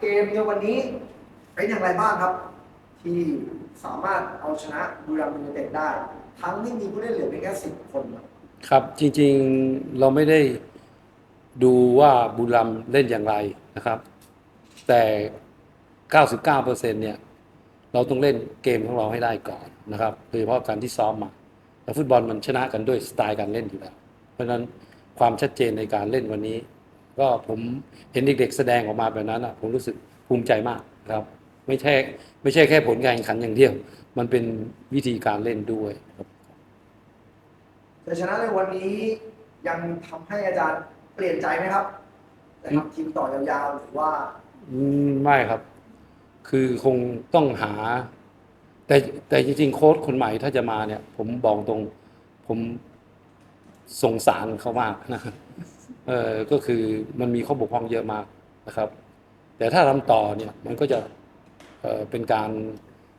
เกมในวันนี้เป็นอย่างไรบ้างครับ ที่สามารถเอาชนะบุรีรัมย์ยูไนเต็ดได้ ทั้งที่มีผู้เล่นเหลือเพียงแค่สิบคนครับจริงๆเราไม่ได้ดูว่าบุรีรัมย์เล่นอย่างไรนะครับ แต่ 99%เนี่ยเราต้องเล่นเกมของเราให้ได้ก่อนนะครับโดยเฉพาะการที่ซ้อมมาแล้วฟุตบอลมันชนะกันด้วยสไตล์การเล่นอยู่แล้ว เพราะฉะนั้นความชัดเจนในการเล่นวันนี้ ก็ผมเห็นเด็กๆแสดงออกมาแบบนั้นอะผมรู้สึกภูมิใจมากนะครับ ไม่ใช่ไม่ใช่แค่ผลการแข่งขันอย่างเดียว มันเป็นวิธีการเล่นด้วยครับแต่ชนะในวันนี้ยังทำให้อาจารย์เปลี่ยนใจไหมครับจะทำทีมต่อยาวๆหรือว่าอืมไม่ครับ คือคงต้องหา แต่แต่จริงๆโค้ชคนใหม่ถ้าจะมาเนี่ย ผมบอกตรงผมสงสารเขามากนะ เออก็คือมันมีข้อบกพร่องเยอะมากนะครับ แต่ถ้าทำต่อเนี่ยมันก็จะเอ่อเป็นการ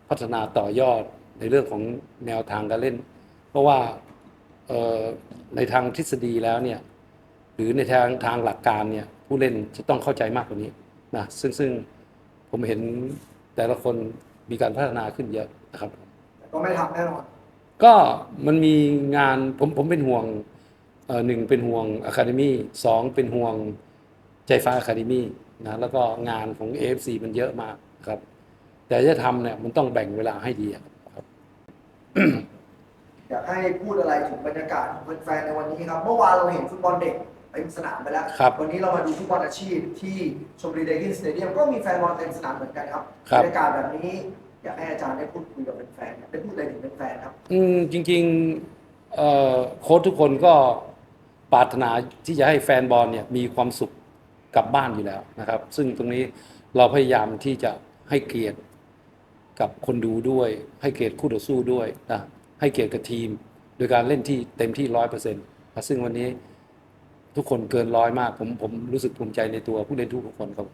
พัฒนาต่อยอดในเรื่องของแนวทางการเล่น เพราะว่าเอ่อในทางทฤษฎีแล้วเนี่ยหรือในทางทางหลักการเนี่ยผู้เล่นจะต้องเข้าใจมากกว่านี้นะซึ่งซึ่งผมเห็นแต่ละคนมีการพัฒนาขึ้นเยอะนะครับแต่ก็ไม่ทำแน่นอนก็มันมีงานผมผมเป็นห่วงเอ่อ หนึ่งเป็นห่วงอะคาเดมี่สองเป็นห่วงใจฟ้าอะคาเดมี่นะแล้วก็งานของ AFC มันเยอะมากครับ แต่จะทำเนี่ยมันต้องแบ่งเวลาให้ดีครับ อยากให้พูดอะไรถึงบรรยากาศของแฟนๆในวันนี้ครับ เมื่อวานเราเห็นฟุตบอลเด็กเต็มสนามไปแล้วครับวันนี้เรามาดูฟุตบอลอาชีพที่ชมบุรีเดกินสเตเดียมก็มีแฟนบอลเต็มสนามเหมือนกันครับครับบรรยากาศแบบนี้อยากให้อาจารย์ได้พูดคุยกับแฟนๆได้พูดอะไรถึงแฟนๆครับ อืมจริงๆเอ่อโค้ชทุกคนก็ ปรารถนาที่จะให้แฟนบอลเนี่ยมีความสุขกลับบ้านอยู่แล้วนะครับ ซึ่งตรงนี้เราพยายามที่จะให้เกียรติกับคนดูด้วย ให้เกียรติคู่ต่อสู้ด้วยนะให้เกียรติกับทีม โดยการเล่นที่เต็มที่ร้อยเปอร์เซ็นต์ซึ่งวันนี้ทุกคนเกินร้อยมากผมผมรู้สึกภูมิใจในตัวผู้เล่นทุกคนครับ